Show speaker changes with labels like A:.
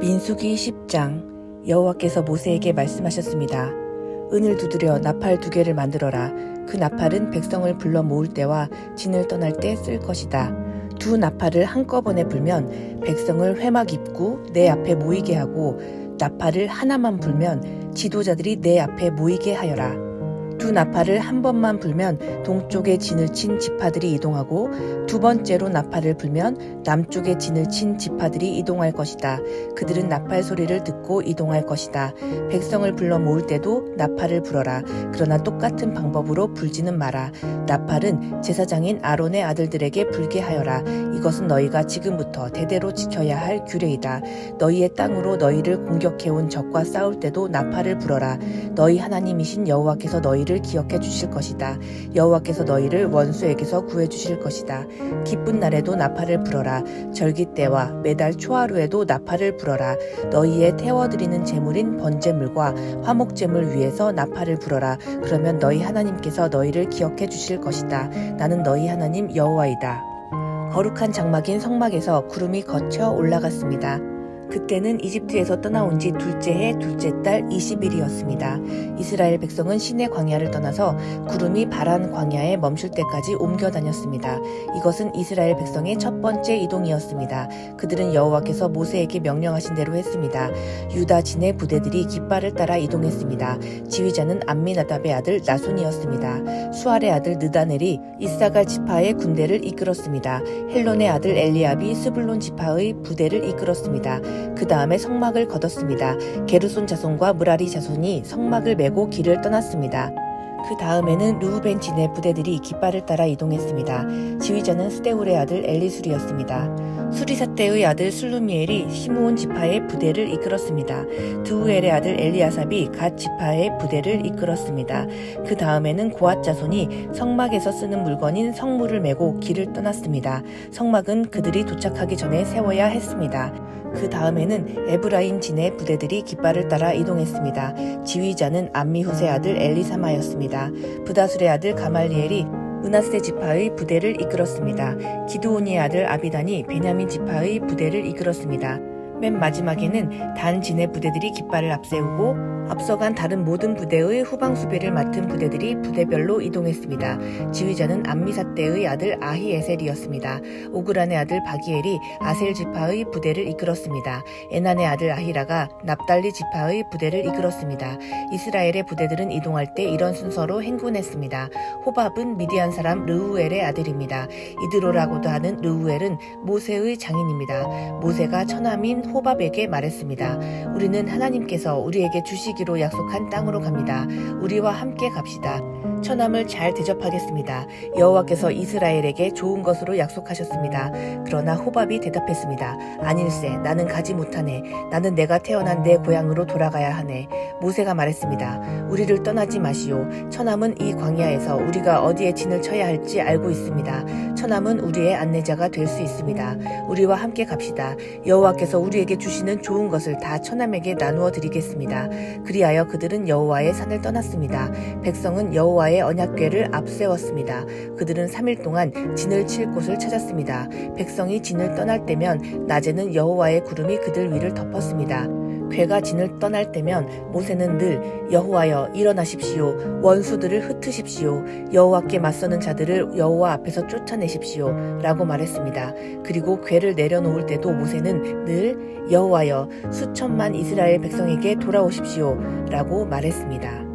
A: 민수기 10장 여호와께서 모세에게 말씀하셨습니다. 은을 두드려 나팔 두 개를 만들어라. 그 나팔은 백성을 불러 모을 때와 진을 떠날 때 쓸 것이다. 두 나팔을 한꺼번에 불면 백성을 회막 입구 내 앞에 모이게 하고 나팔을 하나만 불면 지도자들이 내 앞에 모이게 하여라. 두 나팔을 한 번만 불면 동쪽에 진을 친 지파들이 이동하고 두 번째로 나팔을 불면 남쪽에 진을 친 지파들이 이동할 것이다. 그들은 나팔 소리를 듣고 이동할 것이다. 백성을 불러 모을 때도 나팔을 불어라. 그러나 똑같은 방법으로 불지는 마라. 나팔은 제사장인 아론의 아들들에게 불게 하여라. 이것은 너희가 지금부터 대대로 지켜야 할 규례이다. 너희의 땅으로 너희를 공격해온 적과 싸울 때도 나팔을 불어라. 너희 하나님이신 여호와께서 너희를 기억해 주실 것이다. 여호와께서 너희를 원수에게서 구해 주실 것이다. 기쁜 날에도 나팔을 불어라. 절기 때와 매달 초하루에도 나팔을 불어라. 너희의 태워 드리는 제물인 번제물과 화목 제물 위에서 나팔을 불어라. 그러면 너희 하나님께서 너희를 기억해 주실 것이다. 나는 너희 하나님 여호와이다. 거룩한 장막인 성막에서 구름이 거쳐 올라갔습니다. 그때는 이집트에서 떠나온 지 둘째 해 둘째 달 20일이었습니다. 이스라엘 백성은 신의 광야를 떠나서 구름이 바란 광야에 멈출 때까지 옮겨 다녔습니다. 이것은 이스라엘 백성의 첫 번째 이동이었습니다. 그들은 여호와께서 모세에게 명령하신 대로 했습니다. 유다 진의 부대들이 깃발을 따라 이동했습니다. 지휘자는 암미나답의 아들 나손이었습니다. 수알의 아들 느다넬이 이사갈 지파의 군대를 이끌었습니다. 헬론의 아들 엘리압이 스불론 지파의 부대를 이끌었습니다. 그 다음에 성막을 걷었습니다. 게르손 자손과 무라리 자손이 성막을 메고 길을 떠났습니다. 그 다음에는 루우벤 진의 부대들이 깃발을 따라 이동했습니다. 지휘자는 스데울의 아들 엘리술이었습니다. 수리사떼의 아들 슬루미엘이 시므온 지파의 부대를 이끌었습니다. 드우엘의 아들 엘리아삽이 갓 지파의 부대를 이끌었습니다. 그 다음에는 고앗 자손이 성막에서 쓰는 물건인 성물을 메고 길을 떠났습니다. 성막은 그들이 도착하기 전에 세워야 했습니다. 그 다음에는 에브라임 진의 부대들이 깃발을 따라 이동했습니다. 지휘자는 암미후세 아들 엘리사마였습니다. 부다술의 아들 가말리엘이 은하세 지파의 부대를 이끌었습니다. 기드온이의 아들 아비단이 베냐민 지파의 부대를 이끌었습니다. 맨 마지막에는 단진의 부대들이 깃발을 앞세우고 앞서간 다른 모든 부대의 후방 수비를 맡은 부대들이 부대별로 이동했습니다. 지휘자는 암미사떼의 아들 아히에셀이었습니다. 오그란의 아들 바기엘이 아셀 지파의 부대를 이끌었습니다. 에난의 아들 아히라가 납달리 지파의 부대를 이끌었습니다. 이스라엘의 부대들은 이동할 때 이런 순서로 행군했습니다. 호밥은 미디안 사람 르우엘의 아들입니다. 이드로라고도 하는 르우엘은 모세의 장인입니다. 모세가 처남인 호밥에게 말했습니다. 우리는 하나님께서 우리에게 주시기로 약속한 땅으로 갑니다. 우리와 함께 갑시다. 처남을 잘 대접하겠습니다. 여호와께서 이스라엘에게 좋은 것으로 약속하셨습니다. 그러나 호밥이 대답했습니다. 아닐세, 나는 가지 못하네. 나는 내가 태어난 내 고향으로 돌아가야 하네. 모세가 말했습니다. 우리를 떠나지 마시오. 처남은 이 광야에서 우리가 어디에 진을 쳐야 할지 알고 있습니다. 처남은 우리의 안내자가 될 수 있습니다. 우리와 함께 갑시다. 여호와께서 우리에게 주시는 좋은 것을 다 처남에게 나누어 드리겠습니다. 그리하여 그들은 여호와의 산을 떠났습니다. 백성은 여호와의 언약궤를 앞세웠습니다. 그들은 3일 동안 진을 칠 곳을 찾았습니다. 백성이 진을 떠날 때면 낮에는 여호와의 구름이 그들 위를 덮었습니다. 괴가 진을 떠날 때면 모세는 늘 여호와여 일어나십시오 원수들을 흩으십시오 여호와께 맞서는 자들을 여호와 앞에서 쫓아내십시오 라고 말했습니다. 그리고 괴를 내려놓을 때도 모세는 늘 여호와여 수천만 이스라엘 백성에게 돌아오십시오 라고 말했습니다.